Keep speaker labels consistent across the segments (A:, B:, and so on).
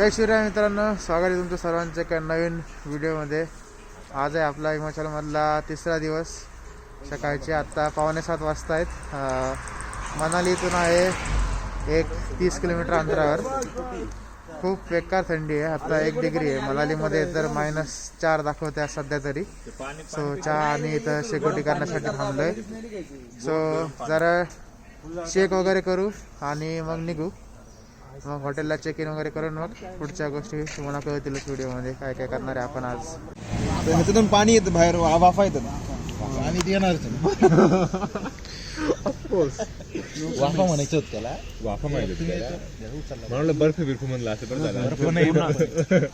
A: जय शिवराय मित्रांनो स्वागत आहे तुमचं सर्वांचं एका नवीन व्हिडिओमध्ये. आज आहे आपला हिमाचलमधला तिसरा दिवस. सकाळचे आत्ता पावणे सात वाजता आहेत. मनालीतून आहे एक तीस किलोमीटर अंतरावर. खूप बेकार थंडी आहे. आता एक डिग्री आहे. मनालीमध्ये तर मायनस चार दाखवते सध्या तरी. सो चहा आणि इथं शेकोटी करण्यासाठी थांबलोय. सो जरा शेक वगैरे करू आणि मग निघू. मग हॉटेलला चेक इन वगैरे करून मग पुढच्या गोष्टी तुम्हाला कळतीलच व्हिडिओमध्ये काय काय करणार आहे आपण आज?
B: तर ह्याच्यातून पाणी येतं बाहेर वाफा येतात.
C: आणि ते येणारच
B: वाफा म्हणायचं होत त्याला.
C: वाफा माहिती त्याला. म्हणलं बर्फ बिर्फ म्हणलं असं बरं झालं.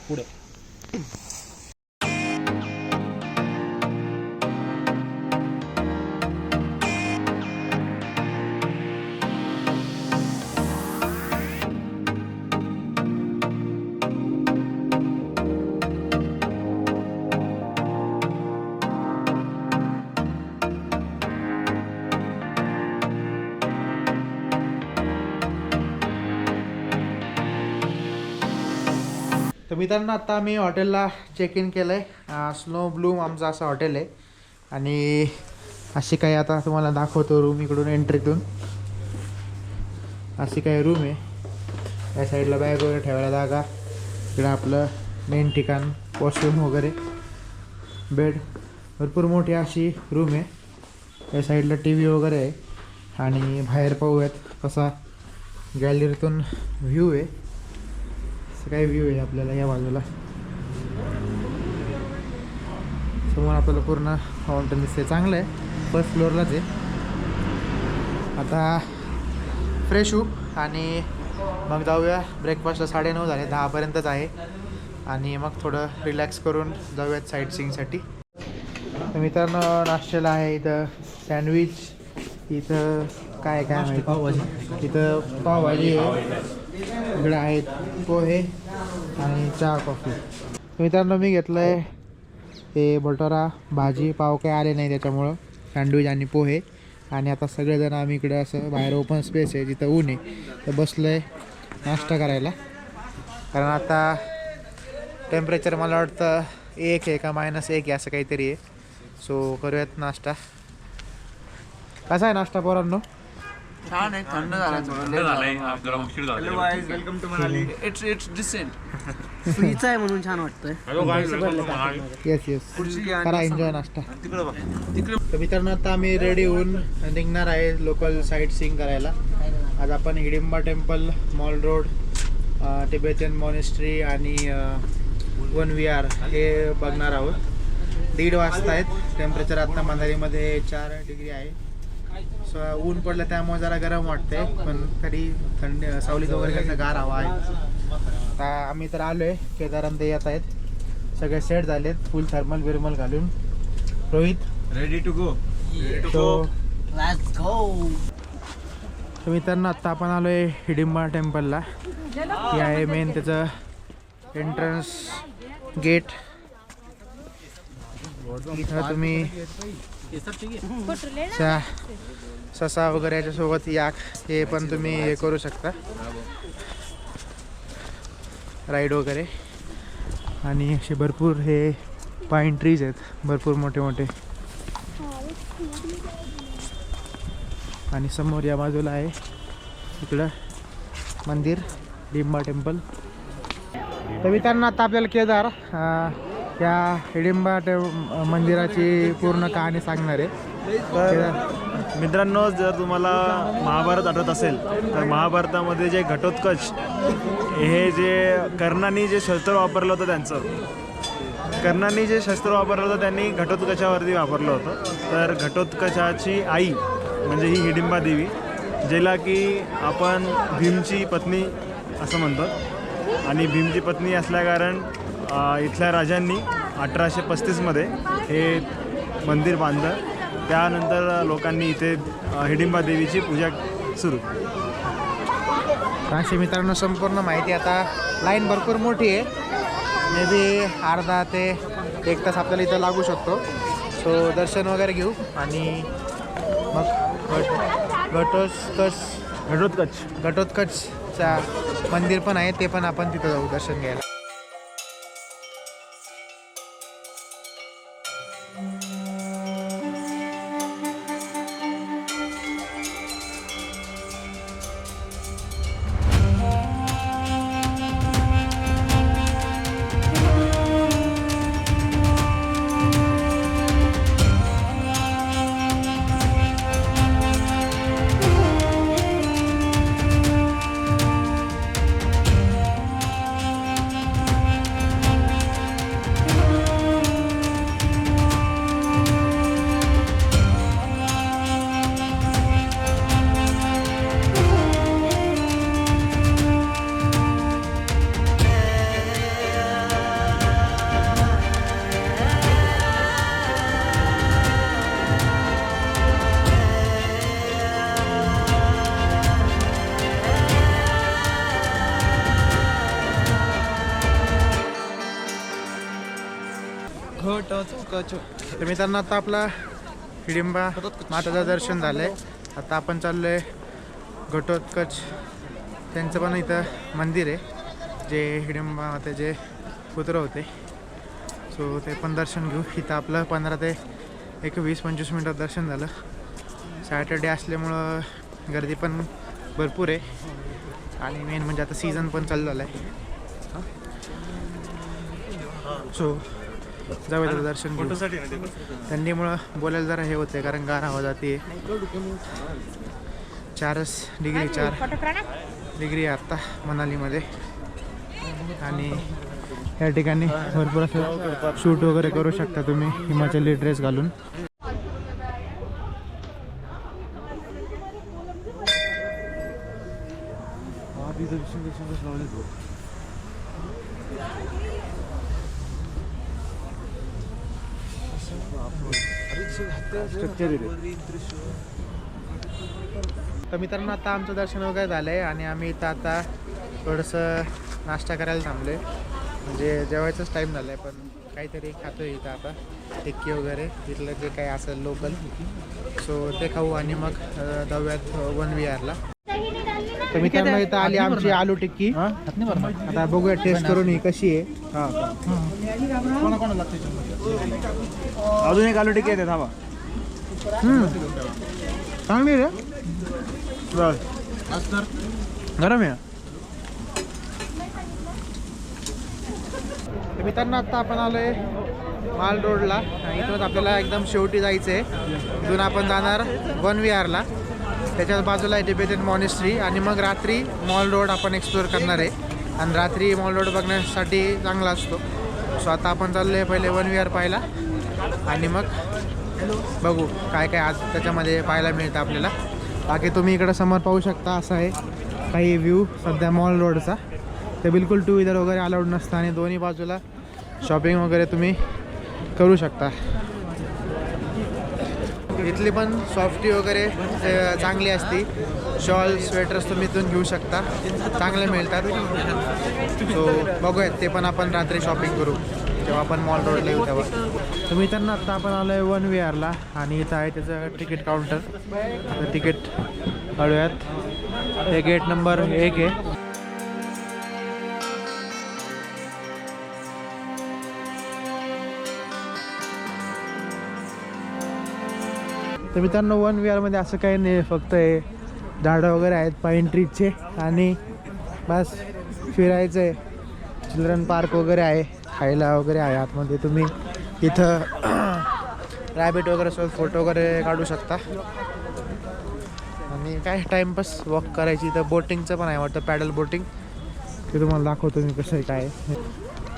A: तर मित्रांनो आता आम्ही हॉटेलला चेक इन केलं आहे स्नो ब्लूम आमचं असं हॉटेल आहे. आणि अशी काही आता तुम्हाला दाखवतो रूम इकडून एंट्रीतून अशी काही रूम आहे. या साईडला बॅग वगैरे ठेवायला जागा. इकडं आपलं मेन ठिकाण वॉशरूम वगैरे. बेड भरपूर मोठी अशी रूम आहे. या साईडला टी व्ही वगैरे आहे. आणि बाहेर पाहूयात कसा गॅलरीतून व्ह्यू आहे. असं काही व्ह्यू आहे आपल्याला या बाजूला. समोर आपल्याला पूर्ण माउंटेन दिसते चांगलं आहे. फर्स्ट फ्लोअरलाच आहे. आता फ्रेश होऊ आणि मग जाऊया. ब्रेकफास्टला साडेनऊ झाले. दहापर्यंतच आहे. आणि मग थोडं रिलॅक्स करून जाऊयात साईट सीईंगसाठी तर मित्रांनो नाश्त्याला आहे इथं सँडविच इथं काय काय माहिती? पावभाजी. इथं पावभाजी आहे. इकडे आहेत पोहे आणि चहा कॉफी. मित्रांनो मी घेतलं आहे ते भटोरा भाजी. पाव काही आले नाही त्याच्यामुळं. सँडविच आणि पोहे. आणि आता सगळेजण आम्ही इकडे असं बाहेर ओपन स्पेस आहे जिथं ऊन आहे तर बसलो आहे नाश्ता करायला. कारण आता टेम्परेचर मला वाटतं एक आहे का मायनस एक आहे असं काहीतरी आहे. सो करूयात नाश्ता. कसा आहे नाश्ता पोरांनो?
D: छान आहे थंड झाला welcome to Manali it's it's decent
E: फ्रीचा आहे म्हणून छान वाटतंय.
A: येस येस करा एन्जॉय नाश्ता. तर मित्रांनो आता आम्ही रेडी होऊन निघणार आहे लोकल साईट सीइंग करायला. आज आपण Hidimba temple mall road Tibetan monastery आणि वन वी आर हे बघणार आहोत. दीड वाजता आहेत टेम्परेचर आता मनालीमध्ये चार डिग्री आहे. ऊन पडलं त्यामुळे जरा गरम वाटते पण तरी थंडी सावलीत वगैरे कसं गार हवा आहे. आता आम्ही तर आलो आहे केदाराम ते येत आहेत. सगळे सेट झालेत फुल थर्मल बिर्मल घालून. रोहित?
B: रेडी टू गो
A: तो
E: लेट्स गो
A: तर मित्रांनो आत्ता आपण आलो आहे हिडिंबा टेम्पलला हे आहे मेन त्याचं एंट्रन्स गेट इथं तुम्ही ससा वगैरे याच्यासोबत याक हे पण तुम्ही हे करू शकता. राईड वगैरे. आणि असे भरपूर हे पाईन ट्रीज आहेत. भरपूर मोठे मोठे. आणि समोर या बाजूला आहे इकडं मंदिर डिंबा टेम्पल. तर मित्रांनो आता आपल्याला केदार या हिडिंबा मंदिराची पूर्ण कहाणी सांगणार आहे. केदार
B: मित्रांनो जर तुम्हाला महाभारत आठवत असेल तर महाभारतामध्ये जे घटोत्कच हे जे कर्णाने जे शस्त्र वापरलं होतं त्यांचं कर्णाने जे शस्त्र वापरलं होतं त्यांनी घटोत्कचावरती वापरलं होतं. तर घटोत्कचाची आई म्हणजे ही हिडिंबा देवी जिला की आपण भीमची पत्नी असं म्हणतो आणि भीमची पत्नी असल्याकारण इथल्या राजांनी अठराशे पस्तीसमध्ये हे मंदिर बांधलं. त्यानंतर लोकांनी इथे हिडिंबा देवीची पूजा सुरू.
A: अशी मित्रांनो संपूर्ण माहिती आता लाईन भरपूर मोठी आहे. मे बी अर्धा ते एक तास आपल्याला इथं लागू शकतो. सो दर्शन वगैरे घेऊ आणि मग घट घटोत्कच
B: घटोत्कच.
A: घटोत्कचच्या मंदिर पण आहे ते पण आपण तिथं जाऊ दर्शन घ्यायला. तर मित्रांनो आता आपला हिडिंबा माताचं दर्शन झालंय. आता आपण चाललोय घटोत्कच. त्यांचं पण इथं मंदिर आहे जे हिडिंबा माताचे पुत्र होते. सो ते पण दर्शन घेऊ. इथं आपलं पंधरा ते एक वीस पंचवीस मिनटात दर्शन झालं. सॅटर्डे असल्यामुळं गर्दी पण भरपूर आहे. आणि मेन म्हणजे आता सीझन पण चालू झालं आहे. सो जाऊया आता दर्शन घेऊ. थंडीमुळं बोलायला जरा हे होते कारण गार हवा जाते चारच डिग्री चार डिग्री आहे आत्ता मनालीमध्ये. आणि या ठिकाणी भरपूर असं शूट वगैरे करू शकता तुम्ही हिमाचली ड्रेस घालून. तर मित्रांनो आता आमचं दर्शन वगैरे झालं आहे आणि आम्ही इथं आता थोडंसं नाश्ता करायला थांबलो आहे म्हणजे जेवायचाच टाईम झाला आहे पण काहीतरी खातो आहे इथं आता. टिक्की वगैरे तिथलं जे काही असेल लोकल सो ते खाऊ आणि मग जाऊयात वन व्ही आरला तर मित्रांनो इथं आली आमची आलू टिक्की. आता बघूया टेस्ट करून ही कशी आहे.
B: अजून एक आलू टिके येते थांबा.
A: चांगली रे. गरम आहे. तर मित्रांनो आता आपण आलोय माल रोडला. आणि इथूनच आपल्याला एकदम शेवटी जायचं आहे इथून आपण जाणार वन व्ही आरला त्याच्याच बाजूला आहे टिबेटन मॉनेस्ट्री आणि मग रात्री मॉल रोड आपण एक्सप्लोअर करणार आहे. आणि रात्री मॉल रोड बघण्यासाठी चांगला असतो. सो आता आपण चाललो आहे पहिले वन व्ही आर पाहायला. आणि मग बघू काय काय आज त्याच्यामध्ये पाहायला मिळतं आपल्याला. बाकी तुम्ही इकडं समोर पाहू शकता असं आहे. काही व्ह्यू सध्या मॉल रोडचा ते बिलकुल टू व्हीलर वगैरे अलाउड नसतं आणि दोन्ही बाजूला शॉपिंग वगैरे तुम्ही करू शकता. इथली पण सॉफ्टी वगैरे चांगली असती. शॉल स्वेटर्स तुम्ही इथून घेऊ शकता. चांगले मिळतात. सो बघूयात. ते पण आपण रात्री शॉपिंग करू. जेव्हा आपण मॉल रोडला येऊ तेव्हा. तर मित्रांनो आत्ता आपण आलो आहे वन वी आरला आणि इथं आहे त्याचं तिकीट काउंटर तिकीट काढूयात. हे गेट नंबर एक आहे. तर मित्रांनो वन वी आरमध्ये असं काही नाही फक्त हे झाडं वगैरे आहेत पाईन ट्रीजचे आणि बस फिरायचं आहे चिल्ड्रन पार्क वगैरे आहे. खायला वगैरे आहे. आतमध्ये तुम्ही इथं रॅबिट वगैरे सोबत फोटो वगैरे काढू शकता. आणि काय टाईमपास वॉक करायची इथं बोटिंगचं पण आहे वाटतं पॅडल बोटिंग ते तुम्हाला दाखवतो मी कसं आहे काय आहे.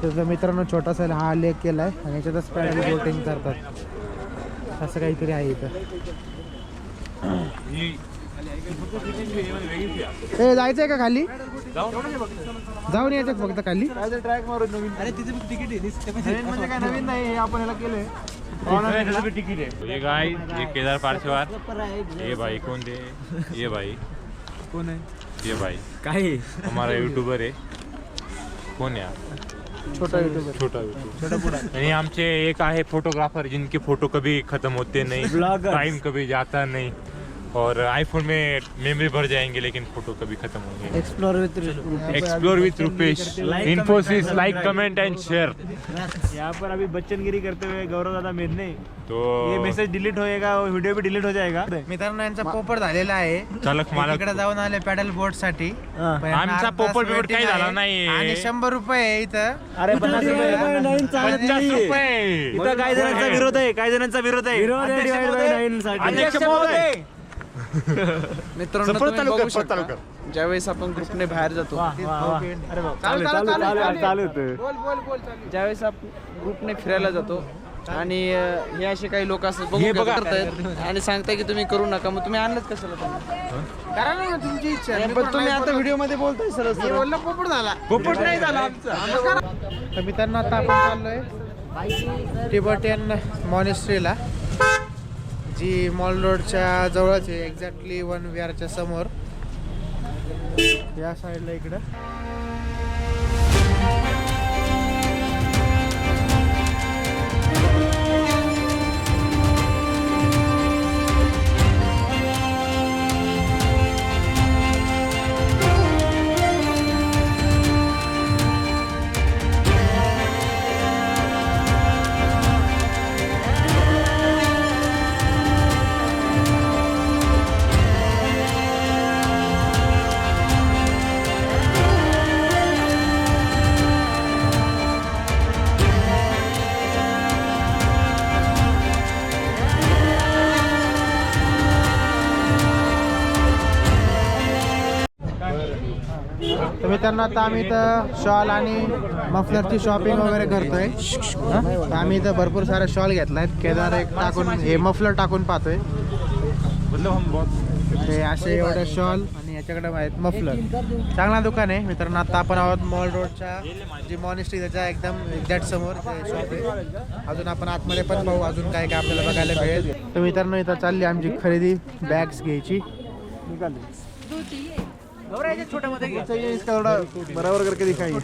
A: त्याचा मित्रांनो छोटासा हा लेक केला आहे आणि याच्यातच पॅडल बोटिंग करतात. असं काहीतरी आहे इथं. ए जायचंय का खाली? जाऊन यायचं फक्त खाली.
B: ट्रॅक मारून नवीन.
E: अरे तिथे तिकीट
B: नवीन म्हणजे काय नवीन नाही हे आपण याला केलंय. तिकीट आहे.
C: ये गाय ये केदार पार्श्वार ये भाई कौन थे ये भाई.
B: कोण आहे?
C: ये भाई.
B: काय
C: हमारा यूट्यूबर है कौन है? आप?
A: छोटा युट्यूबर
C: छोटा यूट्यूबर आणि आमचे एक आहे फोटोग्राफर जिनके फोटो कभी खत्म होते नहीं. टाइम कभी जाता नहीं. और आईफोन में मेमोरी भर जाएंगे लेकिन फोटो कभी खत्म होंगे
E: explore with
C: explore with Rupesh Infosys like comment and share
B: यहाँ पर अभी बच्चनगिरी करते हुए गौरव दादा मेदने
C: तो
B: ये मैसेज डिलीट होएगा और वीडियो भी डिलीट हो जाएगा।
A: मित्रांनो यांचा पोपट झालेला आहे.
C: चालक मालक
A: तिकडे जाऊन आले पॅडल बोटसाठी.
B: हा.
C: आमचा पोपट बिपट काही झाला. नाहीये.
A: आणि शंभर रुपये इथं.
B: अरे पन्नास रुपये इथं काही जणांचा विरोध आहे काही जणांचा विरोध आहे.
D: मित्रांनो
C: परत
D: तुम्ही बघू शकता. ज्यावेळेस आपण ग्रुपने बाहेर जातो.
B: चालू चालू चालू चालू होतं.
A: बोल बोल बोल चालू
D: ज्यावेळेस आपण ग्रुपने फिरायला जातो आणि अं, हे असे काही लोक असतात बघू
C: हे
D: का. करतायत. आणि सांगताय की तुम्ही करू नका मग तुम्ही आणलंच कशाला त्यांना?
A: करा ना तुमची इच्छा.
D: पण तुम्ही आता. व्हिडिओमध्ये बोलताय सर
A: मी बोललो पोपट झाला.
C: पोपट नाही झाला आमचा.
A: तर मित्रांनो आता आपण चाललोय टिबटियन मॉनेस्ट्रीला जी मॉल रोडच्या जवळच आहे एक्झॅक्टली वन विहारच्या समोर. या साईडला इकडं. तर मित्रांनो आता आम्ही इथं शॉल आणि मफलरची शॉपिंग वगैरे करतोय. तर आम्ही इथं भरपूर सारे शॉल घेतला आहेत केदार एक टाकून हे मफलर टाकून पाहतोय. ते असे एवढे शॉल आणि याच्याकडे आहेत मफलर. चांगला दुकान आहे. मित्रांनो आता आपण आहोत मॉल रोडच्या जी मॉनिस्ट्री त्याच्या एकदम एक्झॅक्ट समोर शॉप आहे. अजून आपण आतमध्ये पण पाहू अजून काय काय आपल्याला बघायला मिळेल. तर मित्रांनो इथं चालली आमची खरेदी बॅग्स घ्यायची. चाहिए इसका थोड़ा बराबर करके दिखाइए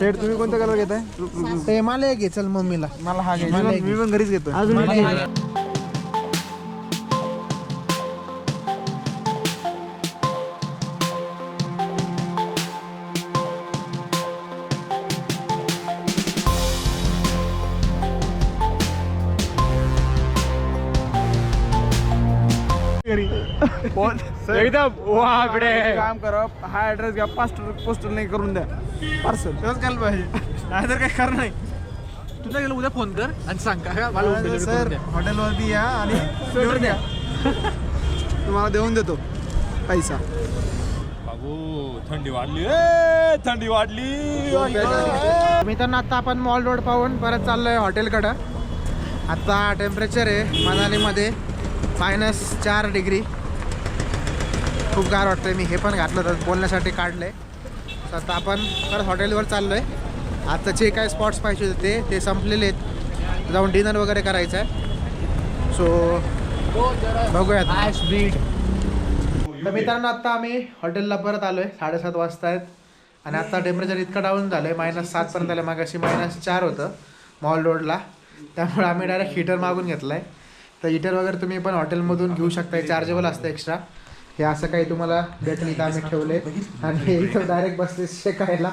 A: सेट तुम्ही कोणता कलर घेताय? ते मला घे चल मम्मीला. मला हा घे मी पण घरीच घेतो
C: एकदम वापडे
D: काम करा हा ऍड्रेस घ्या पास्टर पोस्टर नाही करून द्या. पार्सल
A: तेच केलं पाहिजे. नाहीतर काही खरं नाही.
D: तुला गेलं उद्या फोन कर आणि सांग. का मला
A: सर हॉटेलवरती या आणि स्वेटर द्या.
D: तुम्हाला देऊन देतो. पैसा.
C: बाबू थंडी वाढली. ए, थंडी वाढली.
A: मित्रांनो आता आपण मॉल रोड पाहून परत चाललोय हॉटेलकडं आता टेम्परेचर आहे मनालीमध्ये. मायनस चार डिग्री. खूप गार वाटतंय. मी हे पण घातलं तर बोलण्यासाठी काढलं आहे तर आता आपण परत हॉटेलवर चाललोय. आता जे काय स्पॉट्स पाहिजे होते ते ते संपलेले आहेत. जाऊन डिनर वगैरे करायचं आहे सो बघूयात. तर मित्रांनो आत्ता आम्ही हॉटेलला परत आलो आहे साडेसात वाजता आहेत. आणि आत्ता टेम्परेचर इतकं डाऊन झालं आहे मायनस सातपर्यंत आलं मागाशी मायनस चार होतं. मॉल रोडला त्यामुळे आम्ही डायरेक्ट हीटर मागून घेतलं आहे तर हीटर वगैरे तुम्ही पण हॉटेलमधून घेऊ शकता चार्जेबल असतं एक्स्ट्रा हे असं काही तुम्हाला भेटेल इथं आम्ही ठेवले. आणि इथं डायरेक्ट बसले शेकायला.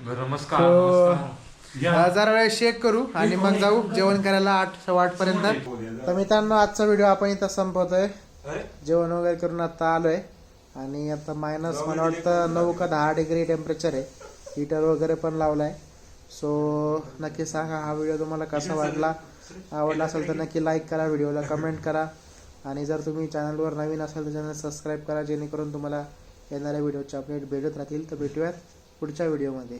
C: नमस्कार
A: So, अं, जरा वेळ शेक करू आणि मग जाऊ जेवण करायला आठ सव्वा आठ पर्यंत. तर मित्रांनो आजचा व्हिडिओ आपण इथं संपवतोय. जेवण वगैरे करून आता आलोय. आणि आता मायनस मला वाटतं नऊ का दहा डिग्री टेम्परेचर आहे. हीटर वगैरे पण लावलाय. सो नक्की सांगा हा व्हिडिओ तुम्हाला कसा वाटला? आवडला असेल तर नक्की लाईक करा व्हिडिओला कमेंट करा. आणि जर तुम्ही चॅनलवर नवीन असाल तर चॅनल सबस्क्राईब करा जेणेकरून तुम्हाला येणाऱ्या व्हिडिओचे अपडेट भेटत राहतील. तर भेटूयात पुढच्या व्हिडिओमध्ये